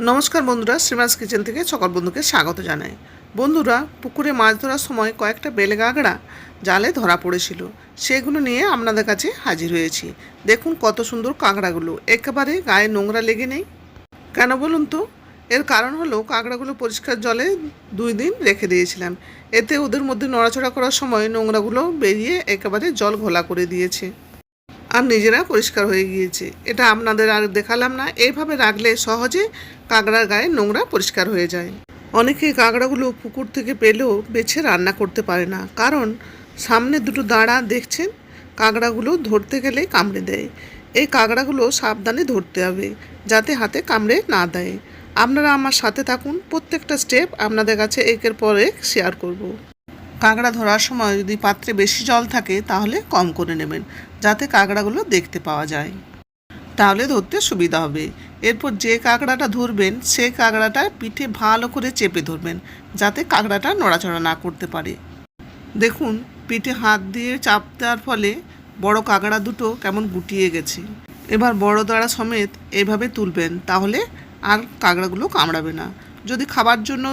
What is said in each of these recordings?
নমস্কার বন্ধুরা, শ্রীমাস কিচেন থেকে সকল বন্ধুকে স্বাগত জানাই। বন্ধুরা, পুকুরে মাছ ধরার সময় কয়েকটা বেলে কাঁকড়া জালে ধরা পড়েছিল। সেগুলো নিয়ে আপনাদের কাছে হাজির হয়েছি। দেখুন কত সুন্দর কাঁকড়াগুলো। একেবারে গায়ে নোংরা লেগে নেই। কেন বলুন তো? এর কারণ হলো কাঁকড়াগুলো পরিষ্কার জলে দুই দিন রেখে দিয়েছিলাম। এতে ওদের মধ্যে নড়াচড়া করার সময় নোংরাগুলো বেরিয়ে একেবারে জল ঘোলা করে দিয়েছে। আর নিজেরা পরিষ্কার হয়ে গিয়েছে। এটা আপনাদের আর দেখালাম না। এইভাবে রাখলে সহজে কাঁকড়ার গায়ে নোংরা পরিষ্কার হয়ে যায়। অনেকে কাঁকড়াগুলো পুকুর থেকে পেলেও বেছে রান্না করতে পারে না। কারণ সামনে দুটো দাঁড়া দেখছেন? কাঁকড়াগুলো ধরতে গেলে কামড়ে দেয়। এই কাঁকড়াগুলো সাবধানে ধরতে হবে, যাতে হাতে কামড়ে না দেয়। আপনারা আমার সাথে থাকুন। প্রত্যেকটা স্টেপ আপনাদের কাছে একের পর এক শেয়ার করব। কাঁকড়া ধরার সময় যদি পাত্রে বেশি জল থাকে, তাহলে কম করে নেবেন, যাতে কাঁকড়াগুলো দেখতে পাওয়া যায়। তাহলে ধরতে সুবিধা হবে। এরপর যে কাঁকড়াটা ধরবেন সেই কাঁকড়াটা পিঠে ভালো করে চেপে ধরবেন, যাতে কাঁকড়াটা নড়াচড়া না করতে পারে। দেখুন, পিঠে হাত দিয়ে চাপ দেওয়ার ফলে বড় কাঁকড়া দুটো কেমন গুটিয়ে গেছে। এবার বড় দাঁড়া সমেত এইভাবে তুলবেন, তাহলে আর কাঁকড়াগুলো কামড়াবে না। যদি খাবার জন্য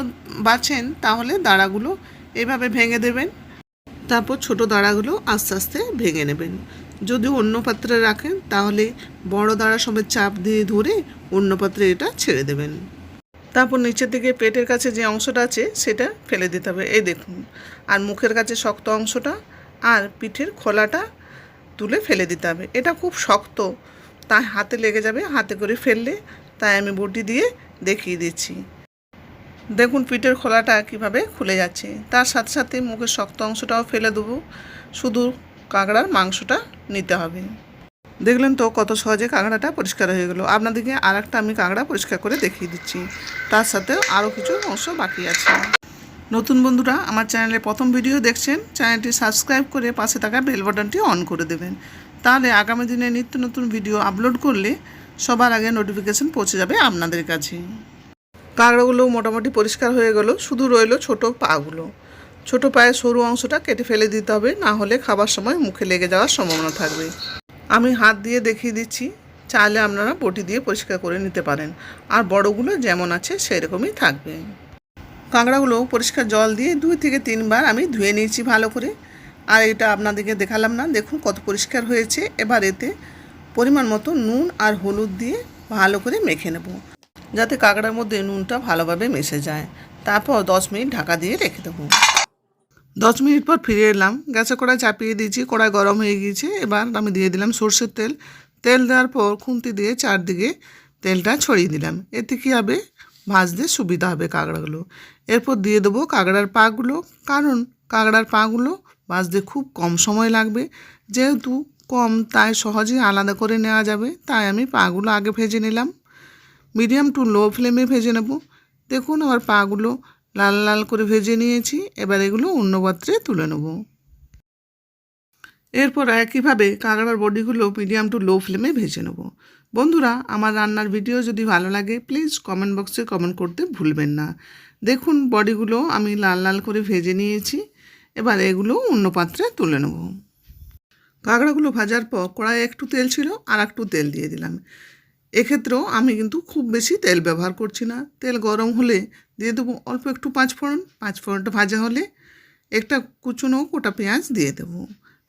বাছেন, তাহলে দাঁড়াগুলো এভাবে ভেঙে দেবেন। তারপর ছোট দাঁড়াগুলো আস্তে আস্তে ভেঙে নেবেন। যদি অন্য পাত্রে রাখেন, তাহলে বড় দাঁড়া সমেত চাপ দিয়ে ধরে অন্য পাত্রে এটা ছেড়ে দেবেন। তারপর নিচের দিকে পেটের কাছে যে অংশটা আছে, সেটা ফেলে দিতে হবে। এই দেখুন, আর মুখের কাছে শক্ত অংশটা আর পিঠের খোলাটা তুলে ফেলে দিতে হবে। এটা খুব শক্ত, তাই হাতে লেগে যাবে। হাতে করে ফেললে তাই আমি বটি দিয়ে দেখিয়ে দিচ্ছি। দেখুন, পিঠের খোলাটা কীভাবে খুলে যাচ্ছে। তার সাথে সাথে মুখের শক্ত অংশটাও ফেলে দেবো। শুধু কাঁকড়ার মাংসটা নিতে হবে। দেখলেন তো কত সহজে কাঁকড়াটা পরিষ্কার হয়ে গেলো। আপনাদেরকে আর একটা আমি কাঁকড়া পরিষ্কার করে দেখিয়ে দিচ্ছি। তার সাথে আরও কিছু অংশ বাকি আছে। নতুন বন্ধুরা, আমার চ্যানেলে প্রথম ভিডিও দেখছেন, চ্যানেলটি সাবস্ক্রাইব করে পাশে থাকা বেল বাটনটি অন করে দেবেন। তাহলে আগামী দিনে নিত্য নতুন ভিডিও আপলোড করলে সবার আগে নোটিফিকেশন পৌঁছে যাবে আপনাদের কাছে। কাঁকড়াগুলো মোটামুটি পরিষ্কার হয়ে গেল। শুধু রইল ছোট পাগুলো। ছোট পায়ের সরু অংশটা কেটে ফেলে দিতে হবে, না হলে খাবার সময় মুখে লেগে যাওয়ার সম্ভাবনা থাকবে। আমি হাত দিয়ে দেখিয়ে দিচ্ছি, চাইলে আপনারা বটি দিয়ে পরিষ্কার করে নিতে পারেন। আর বড়গুলো যেমন আছে সেরকমই থাকবে। কাঁকড়াগুলো পরিষ্কার জল দিয়ে দুই থেকে তিনবার আমি ধুয়ে নিয়েছি ভালো করে। আর এটা আপনাদেরকে দেখালাম না, দেখুন কত পরিষ্কার হয়েছে। এবার এতে পরিমাণ মতো নুন আর হলুদ দিয়ে ভালো করে মেখে নেব। যাতে কাঁকড়ার মধ্যে নুনটা ভালোভাবে মিশে যায়। তারপর দশ মিনিট ঢাকা দিয়ে রেখে দেবো। দশ মিনিট পর ফিরে এলাম। গ্যাসে কড়াই চাপিয়ে দিয়েছি। কড়াই গরম হয়ে গিয়েছে। এবার আমি দিয়ে দিলাম সর্ষের তেল। তেল দেওয়ার পর খুন্তি দিয়ে চারদিকে তেলটা ছড়িয়ে দিলাম। এতে কী হবে? ভাজতে সুবিধা হবে কাঁকড়াগুলো। এরপর দিয়ে দেবো কাঁকড়ার পাগুলো। কারণ কাঁকড়ার পাগুলো ভাজতে খুব কম সময় লাগবে। যেহেতু কম, তাই সহজে আলাদা করে নেওয়া যাবে। তাই আমি পাগুলো আগে ভেজে নিলাম। মিডিয়াম টু লো ফ্লেমে ভেজে নেব। দেখুন, আমার পাগুলো লাল লাল করে ভেজে নিয়েছি। এবার এগুলো অন্য পাত্রে তুলে নেব। এরপর একইভাবে কাঁকড়ার বডিগুলো মিডিয়াম টু লো ফ্লেমে ভেজে নেব। বন্ধুরা, আমার রান্নার ভিডিও যদি ভালো লাগে, প্লিজ কমেন্ট বক্সে কমেন্ট করতে ভুলবেন না। দেখুন, বডিগুলো আমি লাল লাল করে ভেজে নিয়েছি। এবার এগুলো অন্য পাত্রে তুলে নেব। কাঁকড়াগুলো ভাজার পর কড়াইয়ে একটু তেল ছিল আর একটু তেল দিয়ে দিলাম। এক্ষেত্রেও আমি কিন্তু খুব বেশি তেল ব্যবহার করছি না। তেল গরম হলে দিয়ে দেবো অল্প একটু পাঁচ ফোড়ন, পাঁচ ফোড়নটা ভাজা হলে একটা কুচুনো গোটা পেঁয়াজ দিয়ে দেবো।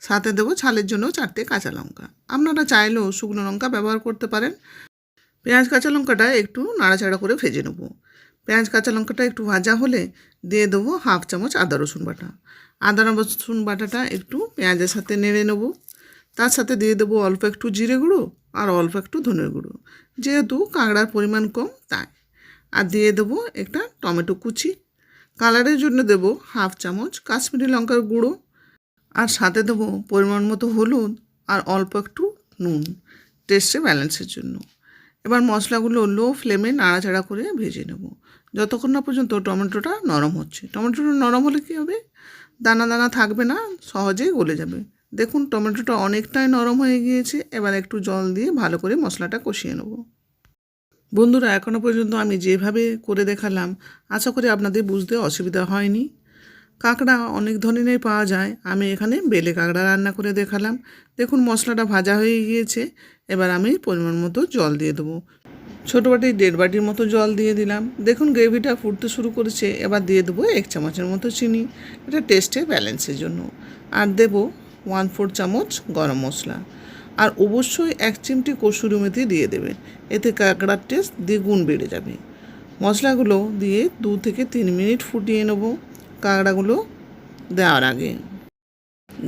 সাথে দেবো ছালের জন্য চারটে কাঁচা লঙ্কা। আপনারা চাইলেও শুকনো লঙ্কা ব্যবহার করতে পারেন। পেঁয়াজ কাঁচা লঙ্কাটা একটু নাড়াচাড়া করে ভেজে নেব। পেঁয়াজ কাঁচা লঙ্কাটা একটু ভাজা হলে দিয়ে দেবো হাফ চামচ আদা রসুন বাটা। আদা রসুন বাটাটা একটু পেঁয়াজের সাথে নেড়ে নেব। তার সাথে দিয়ে দেবো অল্প একটু জিরে গুঁড়ো আর অল্প একটু ধনের গুঁড়ো। যেহেতু কাঁকড়ার পরিমাণ কম, তাই। আর দিয়ে দেবো একটা টমেটো কুচি। কালারের জন্য দেবো হাফ চামচ কাশ্মীরি লঙ্কার গুঁড়ো। আর সাথে দেবো পরিমাণ মতো হলুদ আর অল্প একটু নুন টেস্টে ব্যালেন্সের জন্য। এবার মশলাগুলো লো ফ্লেমে নাড়াচাড়া করে ভেজে নেব। যতক্ষণ না পর্যন্ত টমেটোটা নরম হচ্ছে। টমেটোটা নরম হলে কী হবে? দানা দানা থাকবে না, সহজেই গলে যাবে। দেখুন, টমেটোটা অনেকটাই নরম হয়ে গিয়েছে। এবার একটু জল দিয়ে ভালো করে মশলাটা কষিয়ে নেব। বন্ধুরা এখনও পর্যন্ত আমি যেভাবে করে দেখালাম, আশা করি আপনাদের বুঝতে অসুবিধা হয়নি। কাঁকড়া অনেক ধরনের পাওয়া যায়। আমি এখানে বেলে কাঁকড়া রান্না করে দেখালাম। দেখুন, মশলাটা ভাজা হয়ে গিয়েছে। এবার আমি পরিমাণ মতো জল দিয়ে দেবো। ছোটো বাটি, দেড় বাটির মতো জল দিয়ে দিলাম। দেখুন, গ্রেভিটা ফুটতে শুরু করেছে। এবার দিয়ে দেবো এক চামচের মতো চিনি। এটা টেস্টে ব্যালেন্সের জন্য। আর দেব ওয়ান ফোর চামচ গরম মশলা। আর অবশ্যই এক চিমটি কসুরি মেথি দিয়ে দেবেন। এতে কাঁকড়ার টেস্ট দ্বিগুণ বেড়ে যাবে। মশলাগুলো দিয়ে দু থেকে তিন মিনিট ফুটিয়ে নেব। কাঁকড়াগুলো দেওয়ার আগে।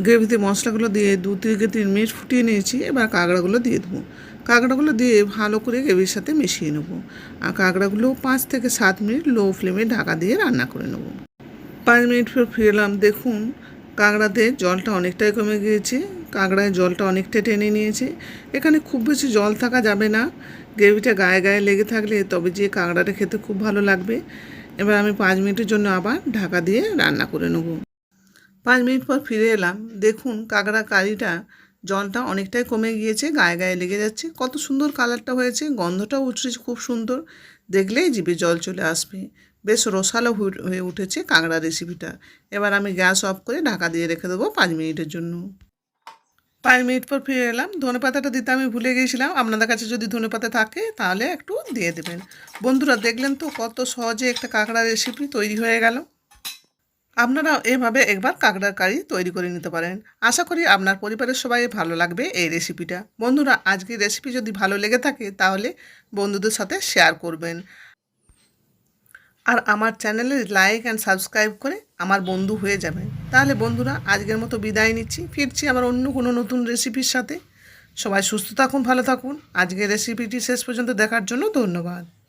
গ্রেভিতে মশলাগুলো দিয়ে দু থেকে তিন মিনিট ফুটিয়ে নিয়েছি। এবার কাঁকড়াগুলো দিয়ে দেবো। কাঁকড়াগুলো দিয়ে ভালো করে গ্রেভির সাথে মিশিয়ে নেব। আর কাঁকড়াগুলো পাঁচ থেকে সাত মিনিট লো ফ্লেমে ঢাকা দিয়ে রান্না করে নেব। পাঁচ মিনিট পর ফিরে এলাম। দেখুন কাঁকড়াতে জলটা অনেকটাই কমে গিয়েছে, কাঁকড়ায় জলটা অনেকটা টেনে নিয়েছে। এখানে খুব বেশি জল থাকা যাবে না, গ্রেভিটা গায়ে গায়ে লেগে থাকলে তবে যে কাঁকড়াটা খেতে খুব ভালো লাগবে। এবার আমি পাঁচ মিনিটের জন্য আবার ঢাকা দিয়ে রান্না করে নেব। পাঁচ মিনিট পর ফিরে এলাম। দেখুন, কাঁকড়া কারিটা জলটা অনেকটাই কমে গিয়েছে, গায়ে গায়ে লেগে যাচ্ছে। কত সুন্দর কালারটা হয়েছে, গন্ধটাও উঠছে খুব সুন্দর। দেখলেই জিভে জল চলে আসবে। বেশ রসালো হয়ে- উঠেছে কাঁকড়া রেসিপিটা এবার আমি গ্যাস অফ করে ঢাকা দিয়ে রেখে দেবো পাঁচ মিনিটের জন্য। পাঁচ মিনিট পর ফিরে এলাম। ধনে পাতাটা দিতে আমি ভুলে গিয়েছিলাম। আপনাদের কাছে যদি ধনে পাতা থাকে তাহলে একটু দিয়ে দেবেন। বন্ধুরা, দেখলেন তো কত সহজে একটা কাঁকড়া রেসিপি তৈরি হয়ে গেল। আপনারা এভাবে একবার কাঁকড়ার কারি তৈরি করে নিতে পারেন। আশা করি আপনার পরিবারের সবাই ভালো লাগবে এই রেসিপিটা বন্ধুরা, আজকের রেসিপি যদি ভালো লেগে থাকে তাহলে বন্ধুদের সাথে শেয়ার করবেন। আর আমার চ্যানেলে লাইক অ্যান্ড সাবস্ক্রাইব করে আমার বন্ধু হয়ে যাবে। তাহলে বন্ধুরা, আজকের মতো বিদায় নিচ্ছি। ফিরছি আবার অন্য কোনো নতুন রেসিপির সাথে। সবাই সুস্থ থাকুন, ভালো থাকুন। আজকের রেসিপিটি শেষ পর্যন্ত দেখার জন্য ধন্যবাদ।